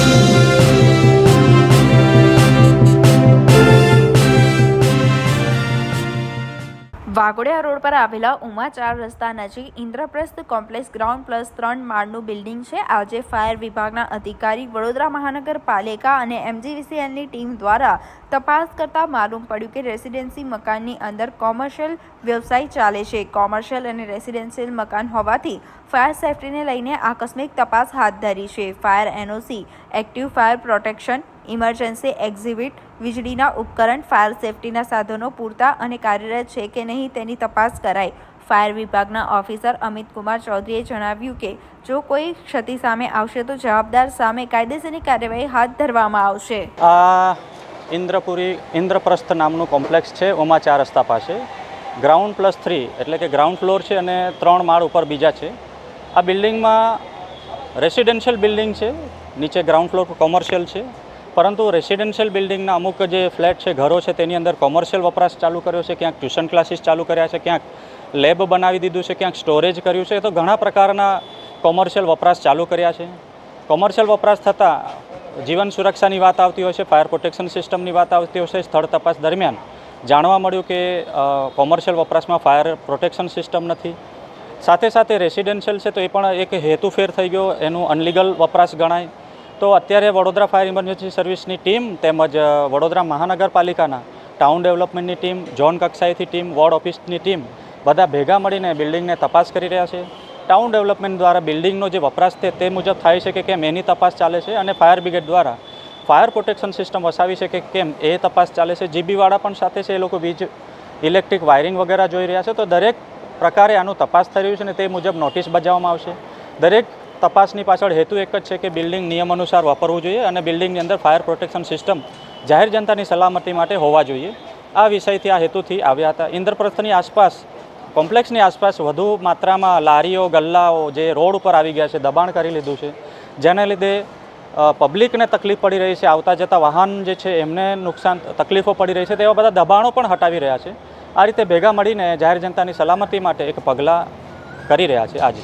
Thank you. Waghodia road પર આવેલા ઉમા ચાર રસ્તા નજીક ઇન્દ્રપ્રસ્થ કોમ્પ્લેક્સ ગ્રાઉન્ડ પ્લસ ત્રણ માળનું બિલ્ડિંગ છે. આજે ફાયર વિભાગના અધિકારી વડોદરા મહાનગરપાલિકા અને એમજીવીસીએલની ટીમ દ્વારા તપાસ કરતા માલુમ પડ્યું કે રેસિડેન્સી મકાનની અંદર કોમર્શિયલ વ્યવસાય ચાલે છે. કોમર્શિયલ અને રેસિડેન્શિયલ મકાન હોવાથી ફાયર સેફટીને લઈને આકસ્મિક તપાસ હાથ ધરી છે. Fire NOC, active fire protection emergency exhibit, વીજળીના ઉપકરણ, ફાયર સેફટીના સાધનો પૂરતા અને કાર્યરત છે કે નહીં તેની તપાસ કરાઈ. ફાયર વિભાગના ઓફિસર અમિત કુમાર ચૌધરીએ જણાવ્યું કે, જો કોઈ ક્ષતિ સામે આવશે તો જવાબદાર સામે કાયદેસરની કાર્યવાહી હાથ ધરવામાં આવશે. ઇન્દ્રપુરી, ઇન્દ્રપ્રસ્થ નામનું કોમ્પ્લેક્સ છે, ઓમાં ચાર રસ્તા પાસે. ગ્રાઉન્ડ પ્લસ થ્રી, એટલે કે ગ્રાઉન્ડ ફ્લોર છે અને ત્રણ માળ ઉપર બીજા છે. આ બિલ્ડિંગમાં રેસિડેન્શિયલ બિલ્ડિંગ છે, નીચે ગ્રાઉન્ડ ફ્લોર કોમર્શિયલ છે. પરંતુ રેસિડેન્શિયલ બિલ્ડિંગના અમુક જે ફ્લેટ છે, ઘરો છે, તેની અંદર કોમર્શિયલ વપરાશ ચાલુ કર્યો છે, ક્યાંક ટ્યુશન ક્લાસીસ ચાલુ કર્યા છે, ક્યાંક લેબ બનાવી દીધું છે, ક્યાંક સ્ટોરેજ કર્યું છે તો ઘણા પ્રકારના કોમર્શિયલ વપરાશ ચાલુ કર્યા છે. કોમર્શિયલ વપરાશ થતાં જીવન સુરક્ષાની વાત આવતી હોય છે ફાયર પ્રોટેક્શન સિસ્ટમની વાત આવતી હોય છે, સ્થળ તપાસ દરમિયાન જાણવા મળ્યું કે કોમર્શિયલ વપરાશમાં ફાયર પ્રોટેક્શન સિસ્ટમ નથી. સાથે સાથે રેસિડેન્શિયલ છે, તો એ પણ એક હેતુફેર થઈ ગયો, એનું અનલીગલ વપરાશ ગણાય. તો અત્યારે વડોદરા ફાયર ઇમરજન્સી સર્વિસની ટીમ તેમજ વડોદરા મહાનગરપાલિકાના ટાઉન ડેવલપમેન્ટની ટીમ, ઝોન કક્ષાએથી ટીમ, વોર્ડ ઓફિસની ટીમ બધા ભેગા મળીને બિલ્ડિંગને તપાસ કરી રહ્યા છે. ટાઉન ડેવલપમેન્ટ દ્વારા બિલ્ડિંગનો જે વપરાશ છે તે મુજબ થાય છે કે કેમ, એની તપાસ ચાલે છે અને ફાયર બ્રિગેડ દ્વારા ફાયર પ્રોટેક્શન સિસ્ટમ વસાવી છે કે કેમ, એ તપાસ ચાલે છે. જીબીવાળા પણ સાથે છે, એ લોકો વીજ, ઇલેક્ટ્રિક વાયરિંગ વગેરે જોઈ રહ્યા છે. તો દરેક પ્રકારે આનું તપાસ થઈ રહ્યું છે અને તે મુજબ નોટિસ બજાવવામાં આવશે. દરેક તપાસની પાછળ હેતુ એક જ છે કે બિલ્ડિંગ નિયમ અનુસાર વાપરવું જોઈએ અને બિલ્ડિંગની અંદર ફાયર પ્રોટેક્શન સિસ્ટમ જાહેર જનતાની સલામતી માટે હોવા જોઈએ. આ વિષયથી આ હેતુથી આવ્યા હતા. ઇન્દ્રપ્રસ્થની આસપાસ, કોમ્પ્લેક્સની આસપાસ વધુ માત્રામાં લારીઓ, ગલ્લાઓ જે રોડ ઉપર આવી ગયા છે, દબાણ કરી લીધું છે. જેને લીધે પબ્લિકને તકલીફ પડી રહી છે. આવતા જતા વાહન જે છે, એમને નુકસાન, તકલીફો પડી રહી છે. તેવા બધા દબાણો પણ હટાવી રહ્યા છે. આ રીતે ભેગા મળીને જાહેર જનતાની સલામતી માટે એક પગલાં કરી રહ્યા છે આજે.